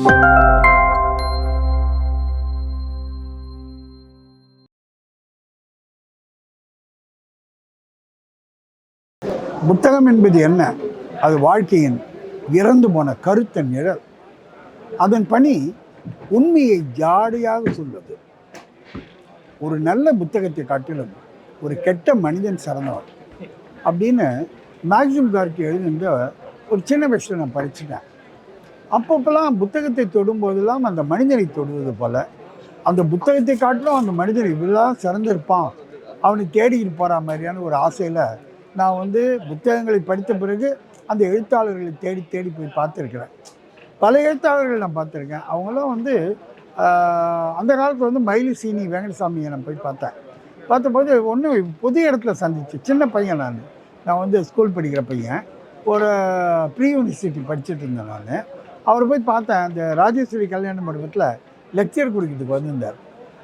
புத்தகம் என்பது என்ன? அது வாழ்க்கையின் இறந்து போன கருத்த நிழல். அதன் பணி உண்மையை ஜாடையாக சொல்வது. ஒரு நல்ல புத்தகத்தை காட்டிலும் ஒரு கெட்ட மனிதன் சிறந்தவன். அப்படின்னு மேக்சிம் கார்கி எழுதியிருந்த ஒரு சின்ன விஷயம் நான் படிச்சுட்டேன். அப்பப்பெல்லாம் புத்தகத்தை தொடும்போதெல்லாம் அந்த மனிதனை தொடுவது போல அந்த புத்தகத்தை காட்டிலும் அந்த மனிதன் இவ்வளோ சிறந்திருப்பான் அவனை தேடிக்கிட்டு போகிற மாதிரியான ஒரு ஆசையில் நான் வந்து புத்தகங்களை படித்த பிறகு அந்த எழுத்தாளர்களை தேடி தேடி போய் பார்த்துருக்குறேன். பல எழுத்தாளர்கள் நான் பார்த்துருக்கேன். அவங்களாம் வந்து அந்த காலத்தில் வந்து மயிலி சீனி வெங்கடசாமியை நான் போய் பார்த்தேன். பார்த்தபோது ஒன்று புது இடத்துல சந்திச்சு சின்ன பையன் நான். நான் வந்து ஸ்கூல் படிக்கிற பையன். ஒரு ப்ரீ யூனிவர்சிட்டி படிச்சுட்டு இருந்தேன் நான். அவரை போய் பார்த்தேன் அந்த ராஜேஸ்வரி கல்யாண மண்டபத்தில் லெக்சர் கொடுக்கறதுக்கு வந்திருந்தார்.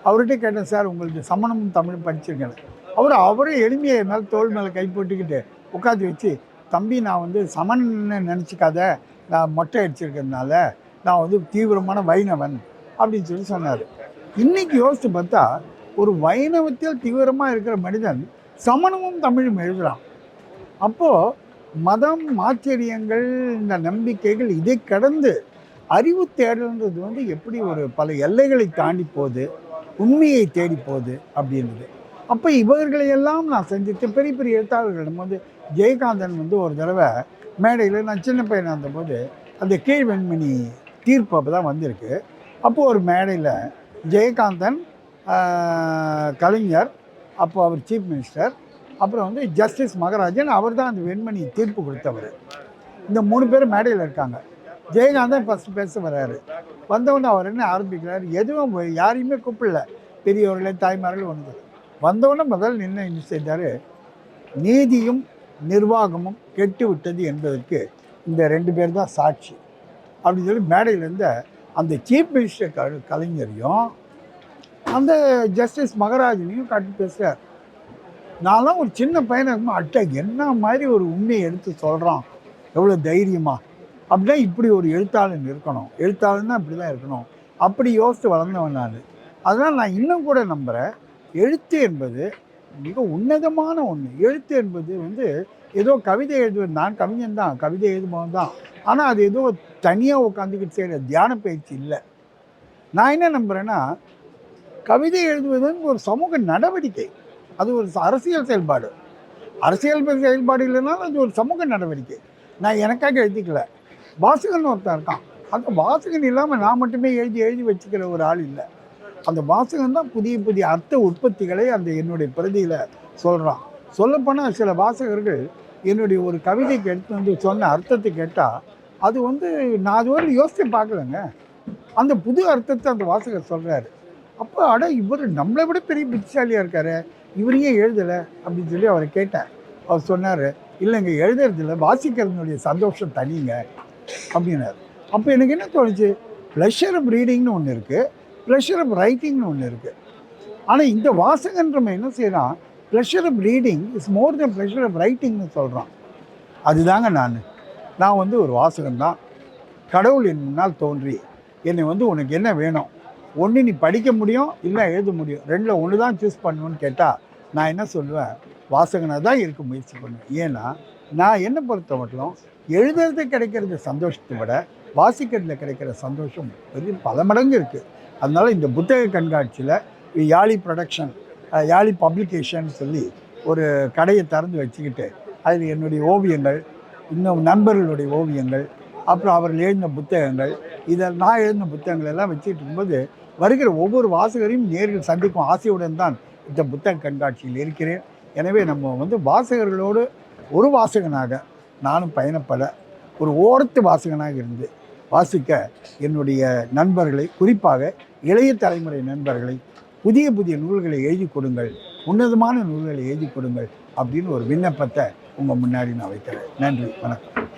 அவர்கிட்ட கேட்டேன் சார் உங்களுக்கு சமணமும் தமிழும் படிச்சிருக்கேன். அவர் அவரே எளிமையை மேலே தோல் மேலே கை போட்டுக்கிட்டு உட்காந்து வச்சு தம்பி நான் வந்து சமணன்னு நினச்சிக்காத நான் மொட்டை அடிச்சிருக்கிறதுனால நான் வந்து தீவிரமான வைணவன் அப்படின்னு சொல்லி சொன்னார். இன்னைக்கு யோசித்து பார்த்தா ஒரு வைணவத்தில் தீவிரமாக இருக்கிற மனிதன் சமணமும் தமிழும் எழுதுகிறான் அப்போது மதம் ஆச்சரியங்கள் இந்த நம்பிக்கைகள் இதை கடந்து அறிவு தேடல்ன்றது வந்து எப்படி ஒரு பல எல்லைகளை தாண்டி போகுது உண்மையை தேடி போகுது அப்படின்றது. அப்போ இவர்களையெல்லாம் நான் சந்தித்து பெரிய பெரிய எழுத்தாளர்களிடம் வந்து ஜெயகாந்தன் வந்து ஒரு தடவை மேடையில் நான் சின்ன பையனாக இருந்தபோது அந்த கீழ் வெண்மணி தீர்ப்பு அப்போ தான் வந்திருக்கு. அப்போது ஒரு மேடையில் ஜெயகாந்தன் கலைஞர் அப்போ அவர் சீஃப் மினிஸ்டர் அப்புறம் வந்து ஜஸ்டிஸ் மகராஜன் அவர் தான் அந்த வெண்மணி தீர்ப்பு கொடுத்தவர். இந்த மூணு பேர் மேடையில் இருக்காங்க. ஜெயகாந்தன் ஃபஸ்ட்டு பேச வர்றாரு. வந்தவொடனே அவர் என்ன ஆரம்பிக்கிறார்? எதுவும் யாரையுமே கூப்பிடல. பெரியவர்களே தாய்மார்கள் ஒன்று வந்தவொடனே முதல் நின்று என்ன செய்தார்? நீதியும் நிர்வாகமும் கெட்டு விட்டது என்பதற்கு இந்த ரெண்டு பேர் தான் சாட்சி. அப்படின்னு சொல்லி மேடையில் இருந்த அந்த சீஃப் மினிஸ்டர் க கலைஞரையும் அந்த ஜஸ்டிஸ் மகராஜனையும் காட்டி பேசுகிறார் நான்லாம் ஒரு சின்ன பையனை இருக்கும்போது, அட்டை என்ன மாதிரி ஒரு உண்மையை எடுத்து சொல்கிறான் எவ்வளோ தைரியமாக அப்படின்னா இப்படி ஒரு எழுத்தாளன் இருக்கணும். எழுத்தாளன்னா இப்படி தான் இருக்கணும். அப்படி யோசித்து வளர்ந்தவன் நான். அதனால் நான் இன்னும் கூட நம்புகிறேன் எழுத்து என்பது மிக உன்னதமான ஒன்று எழுத்து என்பது வந்து ஏதோ கவிதை எழுதுவது. நான் கவிஞன் தான் கவிதை எழுதுபவன் தான். ஆனால் அது ஏதோ தனியாக உட்காந்துக்கிட்டு செய்கிற தியான பயிற்சி இல்லை. நான் என்ன நம்புகிறேன்னா கவிதை எழுதுவதுன்னு ஒரு சமூக நடவடிக்கை. அது ஒரு அரசியல் செயல்பாடு. அரசியல் செயல்பாடு இல்லைனாலும் அது ஒரு சமூக நடவடிக்கை. நான் எனக்காக எழுதிக்கல. வாசகன் ஒருத்தன் இருக்கான். அந்த வாசகன் இல்லாமல் நான் மட்டுமே எழுதி எழுதி வச்சுக்கிற ஒரு ஆள் இல்லை. அந்த வாசகன் தான் புதிய புதிய அர்த்த உற்பத்திகளை அந்த என்னுடைய பிரதியில் சொல்கிறான் சொல்லப்போனால் சில வாசகர்கள் என்னுடைய ஒரு கவிதைக்கு எடுத்து வந்து சொன்ன அர்த்தத்தை கேட்டால் அது வந்து நான் அது வரை யோசித்து பார்க்கலங்க. அந்த புது அர்த்தத்தை அந்த வாசகர் சொல்கிறாரு அப்போ அட இவர் நம்மளை விட பெரிய புத்திசாலியாக இருக்காரு. இவர் ஏன் எழுதலை? அப்படின்னு சொல்லி அவரை கேட்டேன் அவர் சொன்னார் இல்லைங்க எழுதுறதில்ல வாசிக்கிறதுனுடைய சந்தோஷம் தனிங்க அப்படின்னாரு. அப்போ எனக்கு என்ன தோணுச்சு? ப்ளஷர் ஆஃப் ரீடிங்னு ஒன்று இருக்குது ப்ளஷர் ஆஃப் ரைட்டிங்னு ஒன்று இருக்குது ஆனால் இந்த வாசகன்றமை என்ன செய்கிறான் pleasure of reading is more than pleasure of ரைட்டிங்னு சொல்கிறான் அதுதாங்க நான். நான் வந்து ஒரு வாசகன் தான். கடவுள் என் முன்னால் தோன்றி என்னை வந்து உனக்கு என்ன வேணும்? ஒன்று நீ படிக்க முடியும் இல்லை எழுத முடியும். ரெண்டில் ஒன்று தான் சூஸ் பண்ணணும்னு கேட்டால் நான் என்ன சொல்லுவேன்? வாசகனாக தான் இருக்க முயற்சி பண்ணுவேன். ஏன்னா நான் என்ன பொறுத்த மட்டும் எழுதுறது கிடைக்கிறது சந்தோஷத்தை விட வாசிக்கிறதுல கிடைக்கிற சந்தோஷம் பெரிய பல மடங்கு இருக்குது அதனால் இந்த புத்தக கண்காட்சியில் யாழி ப்ரொடக்ஷன் யாழி பப்ளிகேஷன் சொல்லி ஒரு கடையை திறந்து வச்சுக்கிட்டு அதில் என்னுடைய ஓவியங்கள் இன்னும் நண்பர்களுடைய ஓவியங்கள் அப்புறம் அவர்கள் எழுதின புத்தகங்கள் இதை நான் எழுதின புத்தகங்கள் எல்லாம் வச்சுக்கிட்டு இருக்கும்போது வருகிற ஒவ்வொரு வாசகரையும் நேரில் சந்திக்கும் ஆசையுடன் தான் இந்த புத்தக கண்காட்சியில் இருக்கிறேன். எனவே நம்ம வந்து வாசகர்களோடு ஒரு வாசகனாக நானும் பயணப்பட ஒரு ஓரத்து வாசகனாக இருந்து வாசிக்க என்னுடைய நண்பர்களை குறிப்பாக இளைய தலைமுறை நண்பர்களை புதிய புதிய நூல்களை எழுதி கொடுங்கள் உன்னதமான நூல்களை எழுதி கொடுங்கள் அப்படின்னு ஒரு விண்ணப்பத்தை உங்கள் முன்னாடி நான் வைக்கிறேன். நன்றி வணக்கம்.